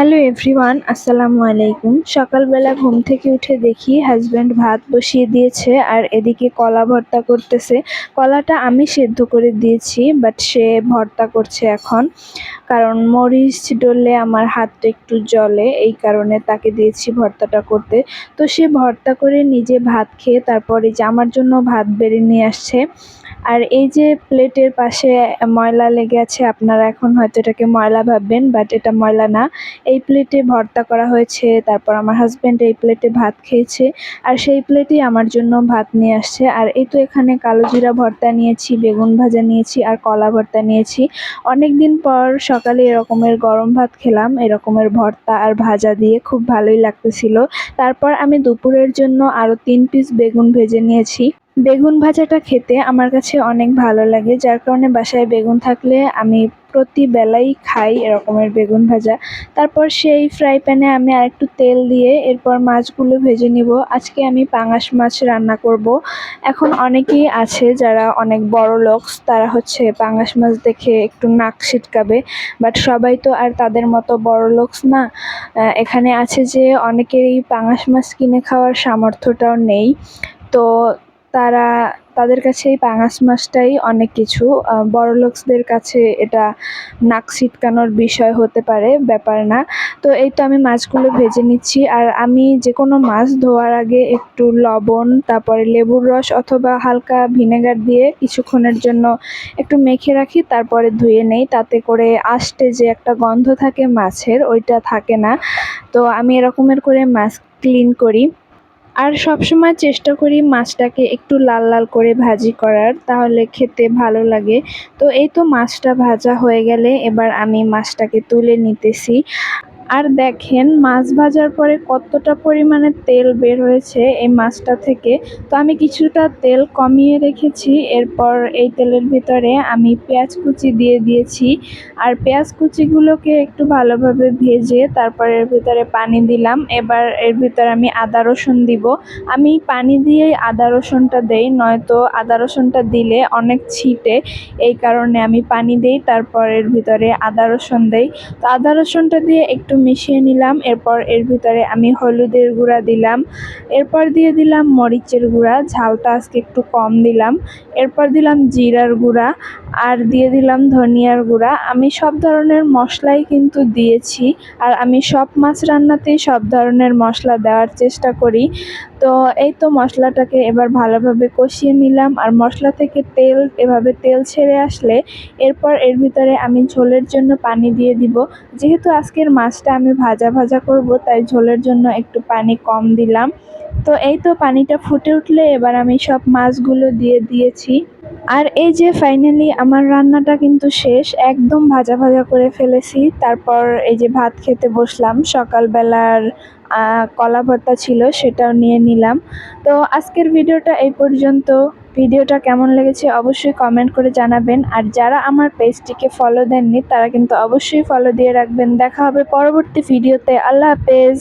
Hello everyone, আসসালামু আলাইকুম। সকালবেলা ঘুম থেকে উঠে দেখি হাজব্যান্ড ভাত বসিয়ে দিয়েছে আর এদিকে কলা ভর্তা করতেছে। কলাটা আমি সেদ্ধ করে দিয়েছি বাট সে ভর্তা করছে এখন। কারণ মরিচ ডললে আমার হাতটা একটু জ্বলে, এই কারণে তাকে দিয়েছি ভর্তাটা করতে। তো সে ভর্তা করে নিজে ভাত খেয়ে তারপরে যে আমার জন্য ভাত বেড়ে নিয়ে আসছে। আর এই যে প্লেটের পাশে ময়লা লেগে আছে, আপনারা এখন হয়তো এটাকে ময়লা ভাববেন বাট এটা ময়লা না। এই প্লেটে ভর্তা করা হয়েছে, তারপর আমার হাজব্যান্ড এই প্লেটে ভাত খেয়েছে, আর সেই প্লেটেই আমার জন্য ভাত নিয়ে আসছে। আর এই তো এখানে কালো জিরা ভর্তা নিয়েছি, বেগুন ভাজা নিয়েছি, আর কলা ভর্তা নিয়েছি। অনেক দিন পর সকালে এরকমের গরম ভাত খেলাম, এরকমের ভর্তা আর ভাজা দিয়ে খুব ভালোই লাগতেছিল। তারপর আমি দুপুরের জন্য আরও তিন পিস বেগুন ভেজে নিয়েছি। বেগুন ভাজাটা খেতে আমার কাছে অনেক ভালো লাগে, যার কারণে বাসায় বেগুন থাকলে আমি প্রতি বেলাই খাই এরকমের বেগুন ভাজা। তারপর সেই ফ্রাই প্যানে আমি আর একটু তেল দিয়ে এরপর মাছগুলো ভেজে নিব। আজকে আমি পাঙাশ মাছ রান্না করব। এখন অনেকেই আছে যারা অনেক বড় লোকস, তারা হচ্ছে পাঙাশ মাছ দেখে একটু নাক ছিটকাবে বাট সবাই তো আর তাদের মতো বড় লোকস না। এখানে আছে যে অনেকেরই পাঙাশ মাছ কিনে খাওয়ার সামর্থ্যটাও নেই। তো তারা তাদের কাছে এই পাঙাশ মাছটাই অনেক কিছু। বড়লোকসদের কাছে এটা নাক ছিটকানোর বিষয় হতে পারে, ব্যাপার না। তো এই তো আমি মাছগুলো ভেজে নিচ্ছি। আর আমি যে কোনো মাছ ধোয়ার আগে একটু লবণ, তারপরে লেবুর রস অথবা হালকা ভিনেগার দিয়ে কিছুক্ষণের জন্য একটু মেখে রাখি, তারপরে ধুয়ে নেই। তাতে করে আষ্টে যে একটা গন্ধ থাকে মাছের, ওইটা থাকে না। তো আমি এরকমের করে মাছ ক্লিন করি। আর সবসময় চেষ্টা করি মাছটাকে একটু লাল লাল করে ভাজি করার, তাহলে খেতে ভালো লাগে। তো এই তো মাছটা ভাজা হয়ে গেলে এবার আমি মাছটাকে তুলে নিতেছি। আর দেখেন, মাছ ভাজার পরে কতটা পরিমাণে তেল বের হয়েছে এই মাছটা থেকে। তো আমি কিছুটা তেল কমিয়ে রেখেছি, এরপর এই তেলের ভিতরে আমি পেঁয়াজ কুচি দিয়ে দিয়েছি। আর পেঁয়াজ কুচিগুলোকে একটু ভালোভাবে ভেজে তারপর এর ভিতরে পানি দিলাম। এবার এর ভিতরে আমি আদা রসুন দিব। আমি পানি দিয়েই আদা রসুনটা দেই, নয়তো আদা রসুনটা দিলে অনেক ছিটে। এই কারণে আমি পানি দেই, তারপর এর ভিতরে আদা রসুন দেই। তো আদা রসুনটা দিয়ে একটু মিশিয়ে নিলাম। এরপর এর ভিতরে আমি হলুদের গুঁড়া দিলাম। এরপর দিয়ে দিলাম মরিচের গুঁড়া। ঝালটা আজকে একটু কম দিলাম। এরপর দিলাম জিরার গুঁড়া আর দিয়ে দিলাম ধনিয়ার গুঁড়া। আমি সব ধরনের মশলাই কিন্তু দিয়েছি আর আমি সব মাছ রান্নাতেই সব ধরনের মশলা দেওয়ার চেষ্টা করি। তো এই তো মশলাটাকে এবার ভালোভাবে কষিয়ে নিলাম আর মশলা থেকে তেল, এভাবে তেল ছেড়ে আসলে এরপর এর ভিতরে আমি ঝোলের জন্য পানি দিয়ে দিব। যেহেতু আজকের মাছটা আমি ভাজা ভাজা করব, তাই ঝোলের জন্য একটু পানি কম দিলাম। তো এই তো পানিটা ফুটে উঠলে এবার আমি সব মাছগুলো দিয়ে দিয়েছি। আর এই যে ফাইনালি আমার রান্নাটা কিন্তু শেষ, একদম ভাজা ভাজা করে ফেলেছি। তারপর এই যে ভাত খেতে বসলাম, সকালবেলার কলা ভর্তা ছিল সেটাও নিয়ে নিলাম। তো আজকের ভিডিওটা এই পর্যন্ত। ভিডিওটা কেমন লেগেছে অবশ্যই কমেন্ট করে জানাবেন। আর যারা আমার পেজটিকে ফলো দেননি, তারা কিন্তু অবশ্যই ফলো দিয়ে রাখবেন। দেখা হবে পরবর্তী ভিডিওতে আল্লাহ হাফেজ।